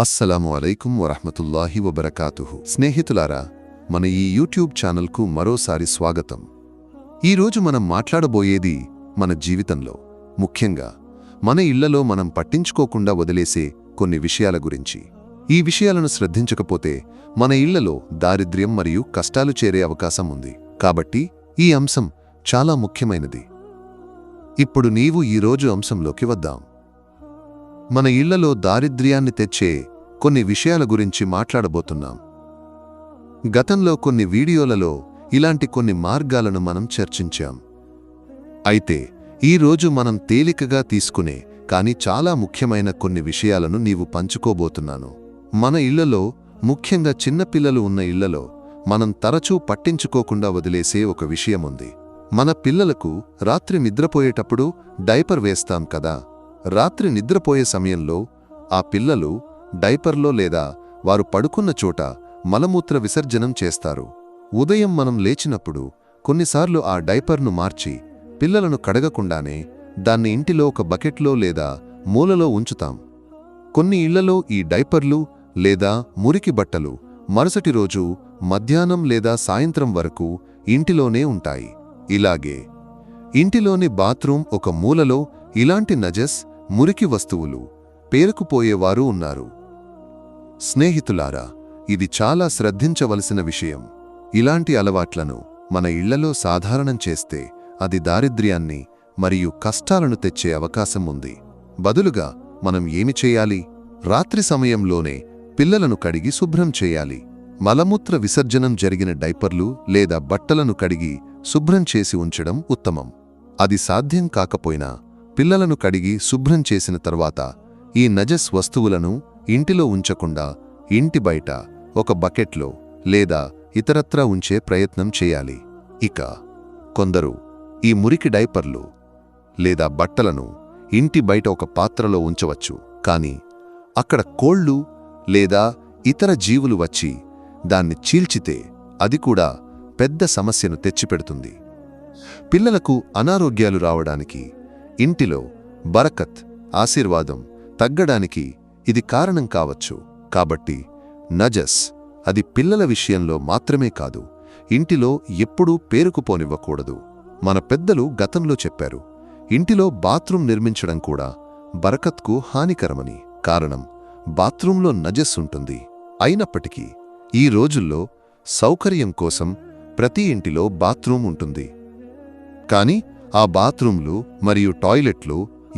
అస్సలాము అలైకుం వరహమతుల్లాహి వబరకాతుహు. స్నేహితులారా మన ఈ యూట్యూబ్ ఛానల్కు మరోసారి స్వాగతం. ఈరోజు మనం మాట్లాడబోయేది మన జీవితంలో. ముఖ్యంగా మన ఇళ్ళలో మనం పట్టించుకోకుండా వదిలేసే కొన్ని విషయాల గురించి. ఈ విషయాలను శ్రద్ధించకపోతే మన ఇళ్ళలో దారిద్ర్యం మరియు కష్టాలు చేరే అవకాశం ఉంది. కాబట్టి ఈ అంశం చాలా ముఖ్యమైనది. ఇప్పుడు నీవు ఈరోజు అంశంలోకి వద్దాం. మన ఇళ్ళలో దారిద్ర్యాన్ని తెచ్చే కొన్ని విషయాల గురించి మాట్లాడబోతున్నాం. గతంలో కొన్ని వీడియోలలో ఇలాంటి కొన్ని మార్గాలను మనం చర్చించాం. అయితే ఈరోజు మనం తేలికగా తీసుకునే కాని చాలా ముఖ్యమైన కొన్ని విషయాలను నీవు పంచుకోబోతున్నాను. మన ఇళ్ళలో ముఖ్యంగా చిన్నపిల్లలు ఉన్న ఇళ్ళలో మనం తరచూ పట్టించుకోకుండా వదిలేసే ఒక విషయముంది. మన పిల్లలకు రాత్రి నిద్రపోయేటప్పుడు డైపర్ వేస్తాం కదా? రాత్రి నిద్రపోయే సమయంలో ఆ పిల్లలు డైపర్లో లేదా వారు పడుకున్న చోట మలమూత్ర విసర్జనం చేస్తారు. ఉదయం మనం లేచినప్పుడు కొన్నిసార్లు ఆ డైపర్ను మార్చి పిల్లలను కడగకుండానే దాన్ని ఇంటిలో ఒక బకెట్లో లేదా మూలలో ఉంచుతాం. కొన్ని ఇళ్ళలో ఈ డైపర్లు లేదా మురికి బట్టలు మరుసటి రోజు మధ్యాహ్నం లేదా సాయంత్రం వరకు ఇంటిలోనే ఉంటాయి. ఇలాగే ఇంటిలోని బాత్రూం ఒక మూలలో ఇలాంటి నజస్ మురికి వస్తువులు పేరుకుపోయేవారు ఉన్నారు. స్నేహితులారా ఇది చాలా శ్రద్ధించవలసిన విషయం. ఇలాంటి అలవాట్లను మన ఇళ్ళలో సాధారణం చేస్తే అది దారిద్ర్యాన్ని మరియు కష్టాలను తెచ్చే అవకాశం ఉంది. బదులుగా మనం ఏమి చేయాలి? రాత్రి సమయంలోనే పిల్లలను కడిగి శుభ్రం చేయాలి. మలమూత్ర విసర్జనం జరిగిన డైపర్లు లేదా బట్టలను కడిగి శుభ్రం చేసి ఉంచడం ఉత్తమం. అది సాధ్యం కాకపోయినా పిల్లలను కడిగి శుభ్రం చేసిన తర్వాత ఈ నజస్ వస్తువులను ఇంటిలో ఉంచకుండా ఇంటి బయట ఒక బకెట్లో లేదా ఇతరత్రా ఉంచే ప్రయత్నం చేయాలి. ఇక కొందరు ఈ మురికి డైపర్లు లేదా బట్టలను ఇంటి బయట ఒక పాత్రలో ఉంచవచ్చు. కాని అక్కడ కోళ్ళు లేదా ఇతర జీవులు వచ్చి దాన్ని చీల్చితే అది కూడా పెద్ద సమస్యను తెచ్చిపెడుతుంది. పిల్లలకు అనారోగ్యాలు రావడానికి ఇంటిలో బరకత్ ఆశీర్వాదం తగ్గడానికి ఇది కారణం కావచ్చు. కాబట్టి నజస్ అది పిల్లల విషయంలో మాత్రమే కాదు ఇంటిలో ఎప్పుడూ పేరుకుపోనివ్వకూడదు మన పెద్దలు గతంలో చెప్పారు ఇంటిలో బాత్రూం నిర్మించడం కూడా బరకత్కు హానికరమని. కారణం బాత్రూంలో నజస్ ఉంటుంది. అయినప్పటికీ ఈ రోజుల్లో సౌకర్యం కోసం ప్రతి ఇంటిలో బాత్రూం ఉంటుంది. కాని ఆ బాత్రూంలు మరియు టాయిలెట్లు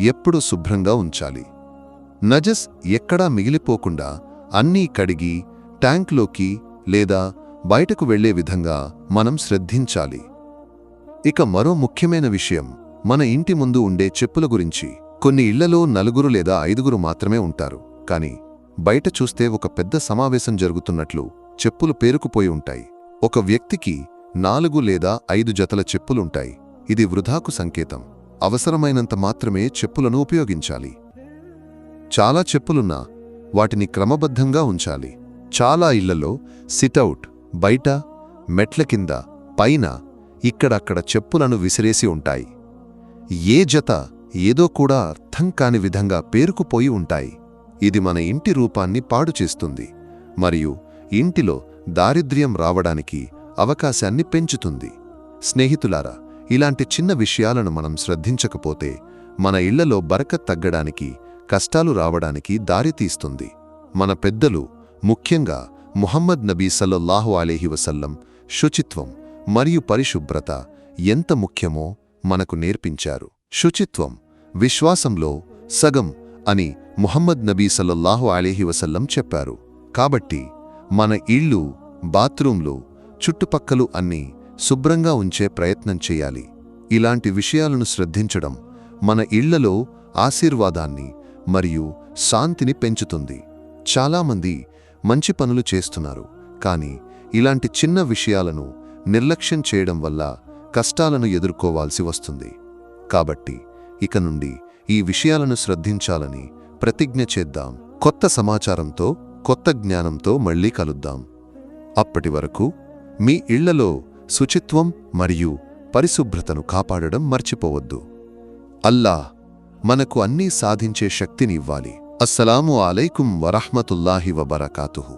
ఎప్పుడూ శుభ్రంగా ఉంచాలి. నజస్ ఎక్కడా మిగిలిపోకుండా అన్నీ కడిగి ట్యాంక్లోకి లేదా బయటకు వెళ్ళే విధంగా మనం శ్రద్ధించాలి. ఇక మరో ముఖ్యమైన విషయం మన ఇంటి ముందు ఉండే చెప్పుల గురించి. కొన్ని ఇళ్ళలో నలుగురు లేదా ఐదుగురు మాత్రమే ఉంటారు కాని బయట చూస్తే ఒక పెద్ద సమావేశం జరుగుతున్నట్లు చెప్పులు పేరుకుపోయి ఉంటాయి. ఒక వ్యక్తికి నాలుగు లేదా ఐదు జతల చెప్పులుంటాయి ఇది వృధాకు సంకేతం. అవసరమైనంత మాత్రమే చెప్పులను ఉపయోగించాలి. చాలా చెప్పులున్నా వాటిని క్రమబద్ధంగా ఉంచాలి. చాలా ఇళ్ళలో సిటౌట్ బయట మెట్ల కింద పైన ఇక్కడక్కడ చెప్పులను విసిరేసి ఉంటాయి. ఏ జత ఏదో కూడా అర్థం కాని విధంగా పేరుకుపోయి ఉంటాయి. ఇది మన ఇంటి రూపాన్ని పాడు చేస్తుంది. మరియు ఇంటిలో దారిద్ర్యం రావడానికి అవకాశాన్ని పెంచుతుంది. స్నేహితులారా ఇలాంటి చిన్న విషయాలను మనం శ్రద్ధించకపోతే మన ఇళ్ళలో బరకత్ తగ్గడానికి కష్టాలు రావడానికి దారితీస్తుంది మన పెద్దలు ముఖ్యంగా ముహమ్మద్ నబీ సల్లల్లాహు అలీహి వసల్లం శుచిత్వం మరియు పరిశుభ్రత ఎంత ముఖ్యమో మనకు నేర్పించారు. శుచిత్వం విశ్వాసంలో సగం అని ముహమ్మద్ నబీ సల్లల్లాహు అలీహి వసల్లం చెప్పారు. కాబట్టి మన ఇళ్ళు బాత్రూంలు చుట్టుపక్కలు అన్నీ శుభ్రంగా ఉంచే ప్రయత్నం చేయాలి. ఇలాంటి విషయాలను శ్రద్ధించడం మన ఇళ్ళలో ఆశీర్వాదాన్ని మరియు శాంతిని పెంచుతుంది. చాలామంది మంచి పనులు చేస్తున్నారు కానీ ఇలాంటి చిన్న విషయాలను నిర్లక్ష్యం చేయడం వల్ల కష్టాలను ఎదుర్కోవాల్సి వస్తుంది. కాబట్టి ఇక నుండి ఈ విషయాలను శ్రద్ధించాలని ప్రతిజ్ఞ చేద్దాం. కొత్త సమాచారంతో కొత్త జ్ఞానంతో మళ్ళీ కలుద్దాం. అప్పటి వరకు మీ ఇళ్ళలో శుచిత్వం మరియు పరిశుభ్రతను కాపాడడం మర్చిపోవద్దు. అల్లా మనకు అన్నీ సాధించే శక్తిని ఇవ్వాలి. అస్సలాము అలైకుం వరహ్మతుల్లాహి వబరకాతుహు.